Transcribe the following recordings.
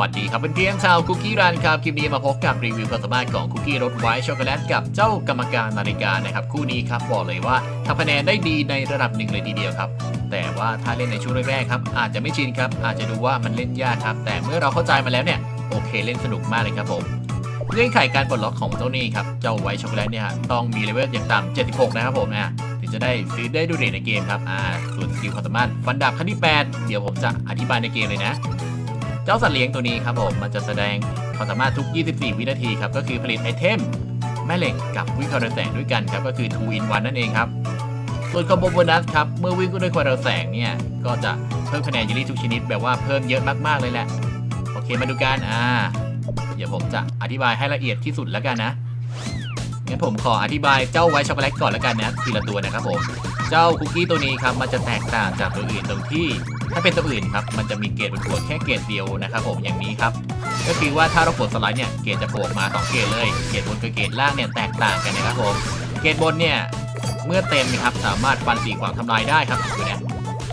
วัสดีครับเพื่อนๆชาวคุกกี้รันครับคลิปนี้มาพบกับรีวิวความสามารถของคุกกี้รสไวท์ช็อกโกแลตกับเจ้ากรรมการนาฬิกานะครับคู่นี้ครับบอกเลยว่าทำคะแนนได้ดีในระดับหนึ่งเลยทีเดียวครับ แต่ว่าถ้าเล่นในช่วงแรกๆครับอาจจะไม่ชินครับอาจจะดูว่ามันเล่นยากครับ แต่เมื่อเราเข้าใจมาแล้วเนี่ยโอเคเล่นสนุกมากเลยครับผมเงื่อนไขการปลดล็อกของเจ้านี้ครับเจ้าไวท์ช็อกโกแลตเนี่ยต้องมีเลเวลอย่างต่ำ76 นะครับผมอะถึงจะได้ซื้อได้ดูเด่นในเกมครับอ่าส่วนสกิลความสามารถฟันดาบขั้นที่ 8 เดี๋ยวผมจะอธิบายในเกมเลยนะ เจ้าสัตว์เลี้ยงตัวนี้ครับผมมันจะแสดงความสามารถทุก 24 วินาทีครับก็คือผลิตไอเทมแม่เหล็กกับวิ่งความเร็วแสงด้วยกันครับก็คือ2 in 1นั่นเองครับ ส่วนคอมโบโบนัสครับเมื่อวิ่งด้วยความเร็วแสงเนี่ยก็จะเพิ่มคะแนนเยลลี่ทุกชนิดแบบว่าเพิ่มเยอะมากๆเลยแหละโอเคมาดูกันอ่าเดี๋ยวผมจะอธิบายให้ละเอียดที่สุดแล้วกันนะงั้นผมขออธิบายเจ้าไวช็อกโกแลตก่อนแล้วกันนะทีละตัวนะครับผม เจ้าคุกกี้ตัวนี้ครับมันจะแตกต่างจากตัวอื่นตรงที่ ถ้าเป็นตัวอื่นครับมันจะมีเกรดบนหัวแค่เกรดเดียวนะครับผมอย่างนี้ครับก็คือว่าถ้าเรากดสไลด์เนี่ยเกรดจะโผล่มาสองเกรดเลยเกรดบนกับเกรดล่างเนี่ยแตกต่างกันนะครับผมเกรดบนเนี่ยเมื่อเต็มนะครับสามารถฟันสีขวางทำลายได้ครับดูนะ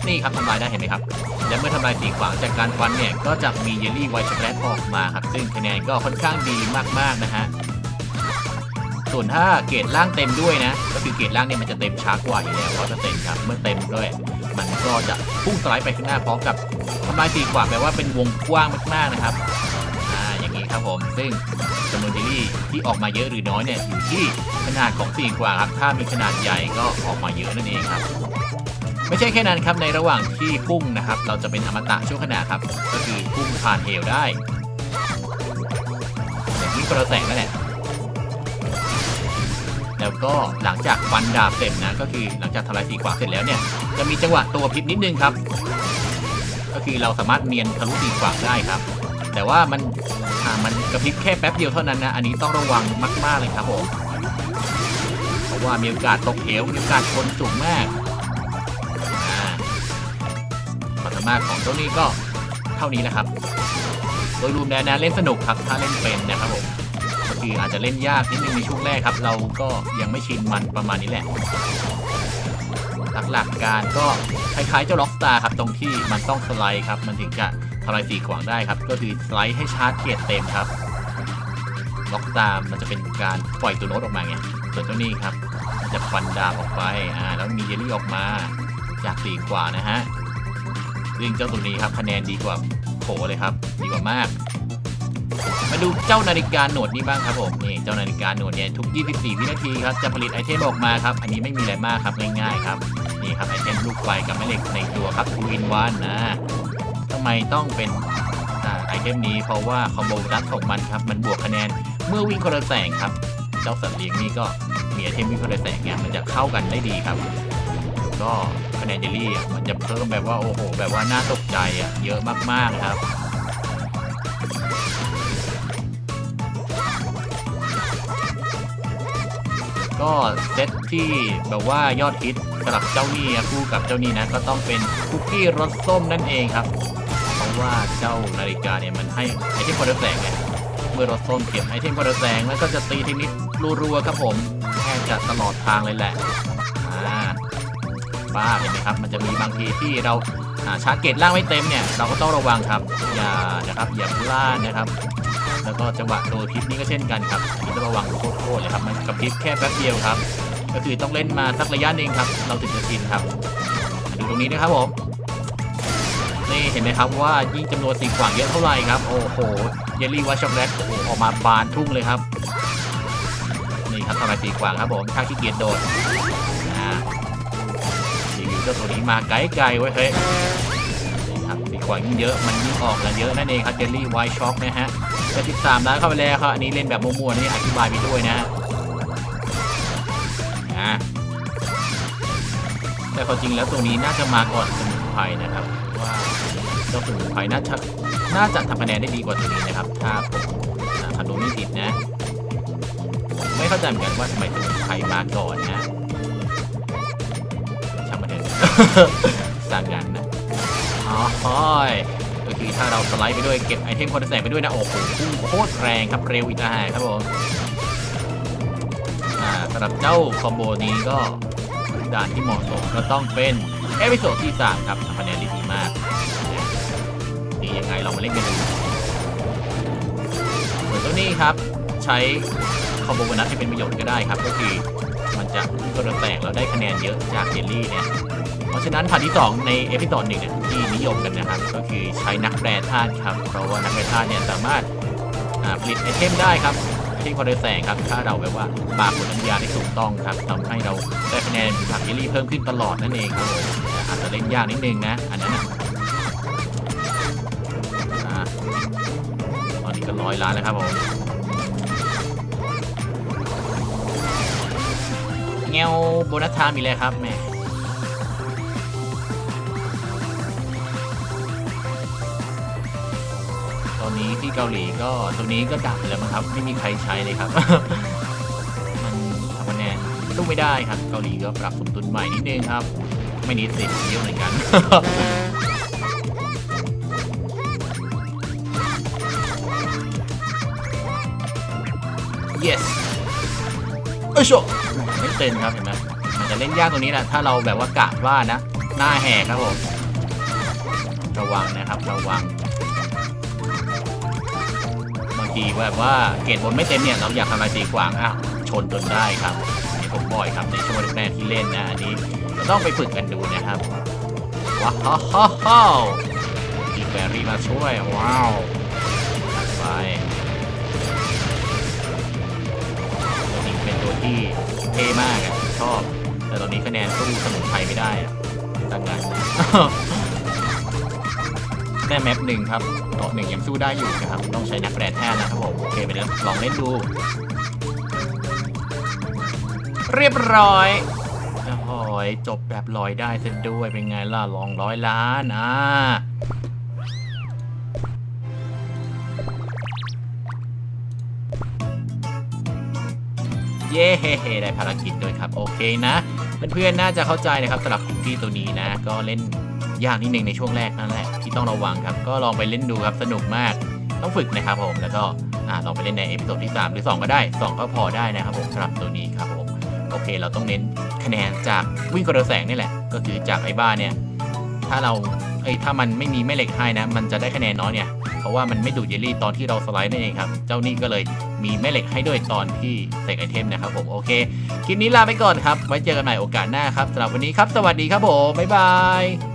นี่ครับทำลายได้เห็นไหมครับ และเมื่อทำลายสีขวางจากการฟันเนี่ยก็จะมีเยลลี่ไวท์ช็อกโกแลตออกมาครับซึ่งคะแนนก็ค่อนข้างดีมากๆนะฮะ ส่วนถ้าเกรดล่างเต็มด้วยนะ ก็คือเกรดล่างเนี่ยมันจะเต็มช้ากว่าอยู่แล้วร้อยเปอร์เซ็นต์ครับ เมื่อเต็มด้วย มันก็จะพุ่งสไลด์ไปข้างหน้าพร้อมกับทำลายสีขวาแปลว่าเป็นวงกว้างมากๆนะครับ อ่า อย่างนี้ครับผม ซึ่งจำนวนเจลลี่ที่ออกมาเยอะหรือน้อยเนี่ยอยู่ที่ขนาดของสีขวาครับ ถ้ามีขนาดใหญ่ก็ออกมาเยอะนั่นเองครับไม่ใช่แค่นั้นครับในระหว่างที่พุ่งนะครับ เราจะเป็นอมตะชั่วขณะครับ ก็คือพุ่งผ่านเหวได้อย่างที่กระแสงนั่นแหละ แล้วก็หลังจากฟันดาบเสร็จนะก็คือหลังจากทลายสีขวาเสร็จแล้วเนี่ยจะมีจังหวะตัวพริบนิดนึงครับ ก็คือเราสามารถเนียนทะลุสีขวาได้ครับ แต่ว่ามันอ่ามันกระพริบแค่แป๊บเดียวเท่านั้นนะอันนี้ต้องระวังมากๆเลยครับผมเพราะว่ามีโอกาสตกเหวมีโอกาสชนสูงมากความสามารถของเจ้านี้ก็เท่านี้แหละครับ โดยรวมแล้วนะเล่นสนุกครับถ้าเล่นเป็นนะครับผม คืออาจจะเล่นยากนิดนึงในช่วงแรกครับ เราก็ยังไม่ชินมันประมาณนี้แหละ หลักๆการก็คล้ายๆเจ้าล็อกสตาร์ครับ ตรงที่มันต้องสไลด์ครับ มันถึงจะทำลายสีขวางได้ครับ ก็คือสไลด์ให้ชาร์จเกียร์เต็มครับ ล็อกตามันจะเป็นการปล่อยตัวโน้ตออกมาไง ส่วนเจ้านี้ครับ มันจะฟันดาบออกไป อ่า แล้วมีเยลลี่ออกมา จากสีขวานะฮะซึ่งเจ้าตัวนี้ครับคะแนนดีกว่าโผเลยครับ ดีกว่ามาก มาดูเจ้านาฬิกาหนวดนี้บ้างครับผมนี่เจ้านาฬิกาหนวดเนี่ยทุก 24 วินาทีครับจะผลิตไอเทมออกมาครับ อันนี้ไม่มีอะไรมากครับง่ายๆครับนี่ครับไอเทมลูกไฟกับแม่เหล็กในตัวครับทูอินวันนะทำไมต้องเป็นไอเทมนี้เพราะว่าคอมโบรัสของมันครับมันบวกคะแนนเมื่อวิ่งคนละแสงครับ เจ้าสัตว์เลี้ยงนี่ก็มีไอเทมวิ่งคนละแสงเนี่ยมันจะเข้ากันได้ดีครับก็คะแนนเจลลี่มันจะเพิ่มแบบว่าโอ้โห แบบว่าน่าตกใจอะเยอะมากๆครับ ก็เซตที่แบบว่ายอดฮิตสำหรับเจ้านี่คู่กับเจ้านี่นะก็ต้องเป็นคุกกี้รสส้มนั่นเองครับ เพราะว่าเจ้านาฬิกาเนี่ยมันให้ไอเทมความเร็วแสงไงเมื่อรสส้มเก็บไอเทมความเร็วแสงแล้วก็จะตีทคนิครัวๆครับผมแทบจะตลอดทางเลยแหละอ่าป้าเห็นไหมครับมันจะมีบางทีที่เราอ่าชาร์จเกตล่างไม่เต็มเนี่ยเราก็ต้องระวังครับอย่านะครับอย่าพลาดนะครับ แล้วก็จังหวะตัวพริบนี้ก็เช่นกันครับอันนี้ต้องระวังโคตรๆเลยครับมันกระพริบแค่แป๊บเดียวครับ ก็คือต้องเล่นมาสักระยะหนึ่งครับ เราถึงจะชินครับดูตรงนี้นะครับผมนี่เห็นไหมครับว่ายิ่งจำนวนสีขวางเยอะเท่าไหร่ครับโอ้โหเยลลี่วัชช็อกแลตโอ้โหออกมาบานทุ่งเลยครับนี่ครับทำลายสีขวางครับผมถ้าขี้เกียจโดดอ่ารีวิวเจ้าตัวนี้มาไกลๆไว้เฮ้ยนี่ครับสีขวางยิ่งเยอะมันยิ่งออกกันเยอะนั่นเองครับเจลลี่ไวช็อกนะฮะ จะ13ล้านเข้าไปแล้วครับ อันนี้เล่นแบบมั่วๆนี่อธิบายไปด้วยนะฮะแต่ความจริงแล้วตัวนี้น่าจะมาก่อนสมุนไพรนะครับ ว่าเจ้าสมุนไพรน่าจะน่าจะทำคะแนนได้ดีกว่าตัวนี้นะครับ ถ้าผมอ่าคำนวณไม่ผิดนะ ไม่เข้าใจเหมือนกันว่าทำไมสมุนไพรมาก่อนนะช่างมันเถอะสร้างงานนะอ๋อฮอยก็ คือถ้าเราสไลด์ไปด้วยเก็บไอเทมคอนเซ็ปต์ไปด้วยนะโอ้โหพุ่งโคตรแรงครับเร็วอีกต่างหากครับผมอ่าสำหรับเจ้าคอมโบนี้ก็ด่านที่เหมาะสมก็ต้องเป็นเอพิโซดที่ 3 ครับคะแนนดีมากนี่ยังไงเรามาเล่นกันดูตัวนี้ครับ ใช้คอมโบโบนัสที่เป็นประโยชน์ก็ได้ครับ ก็คือมันจะกระแตกแล้วได้คะแนนเยอะจากเจลลี่เนี่ย ราะฉะนั้นพาร์ทที่ 2 ในเอพิโซดหนึ่งที่นิยมกันนะครับ ก็คือใช้นักแปรธาตุครับ เพราะว่านักแปรธาตุเนี่ยสามารถาผลิตไอเทมได้ครับไอเทมคอร์เดแสงครับ ถ้าเราแบบว่าปากบนน้ำยาได้ถูกต้องครับทำให้เราได้คะแนนจากเจลลี่เพิ่มขึ้นตลอดนั่นเองครับผมอาจจะเล่นยากนิดนึงนะ อันนั้นนะตอนนี้ก็ร้อยล้านแล้วครับผมเงวโบนัสไทม์มีเลยครับแม่ นี้ที่เกาหลีก็ตัวนี้ก็ดับแล้วมั้งครับ ไม่มีใครใช้เลยครับ มันทำคะแนนสู้ไม่ได้ครับ เกาหลีก็ปรับสมดุลใหม่นิดนึงครับ ไม่นิดสิเยอะเหมือนกัน yes เอ้ยโชไม่เต็มครับเห็นไหมมันจะเล่นยากตรงนี้แหละถ้าเราแบบว่ากะว่านะ หน้าแหกครับผม ระวังนะครับ ระวัง ทีแบบว่าเกรดบนไม่เต็มเนี่ยเราอยากทำลายตีขวางอะชนจนได้ครับนี่ผมบ่อยครับในช่วงแรกที่เล่นนะอันนี้เราต้องไปฝึกกันดูนะครับว้าวฮ่าฮ่าฮ่ามีแฟรี่มาช่วยว้าวไปตัวนี้เป็นตัวที่เท่มากอะชอบ แต่ตอนนี้คะแนนสู้สมุนไพรไม่ได้อะตั้งงาน แค่แมปหนึ่งครับเกาะหนึ่งยังสู้ได้อยู่นะครับ ต้องใช้นักแปรแท้นะครับผม โอเคไปแล้วลองเล่นดู เรียบร้อยโอ้โหจบแบบลอยได้เส้นด้วยเป็นไงล่ะลองร้อยล้านอ่าเย้ได้ภารกิจด้วยครับ โอเคนะ เพื่อนๆน่าจะเข้าใจนะครับสำหรับคุกกี้ตัวนี้นะ ก็เล่น ยากนิดนึงในช่วงแรกนั่นแหละที่ต้องระวังครับก็ลองไปเล่นดูครับสนุกมากต้องฝึกนะครับผมแล้วก็ลองไปเล่นในเอพิโซดที่ 3 หรือ 2 ก็ได้ 2 ก็พอได้นะครับผมสำหรับตัวนี้ครับผมโอเค เราต้องเน้นคะแนนจากวิ่งกระแสงนี่แหละ ก็คือจากไอ้บ้าเนี่ยถ้าเราเอ้ยถ้ามันไม่มีแม่เหล็กให้นะ มันจะได้คะแนนน้อยเนี่ยเพราะว่ามันไม่ดูดเยลลี่ตอนที่เราสไลด์นั่นเองครับ เจ้านี่ก็เลยมีแม่เหล็กให้ด้วยตอนที่เสกไอเทมนะครับผมโอเคคลิปนี้ลาไปก่อนครับไว้เจอกันใหม่โอกาสหน้าครับสำหรับวันนี้ครับ สวัสดีครับผมบ๊ายบาย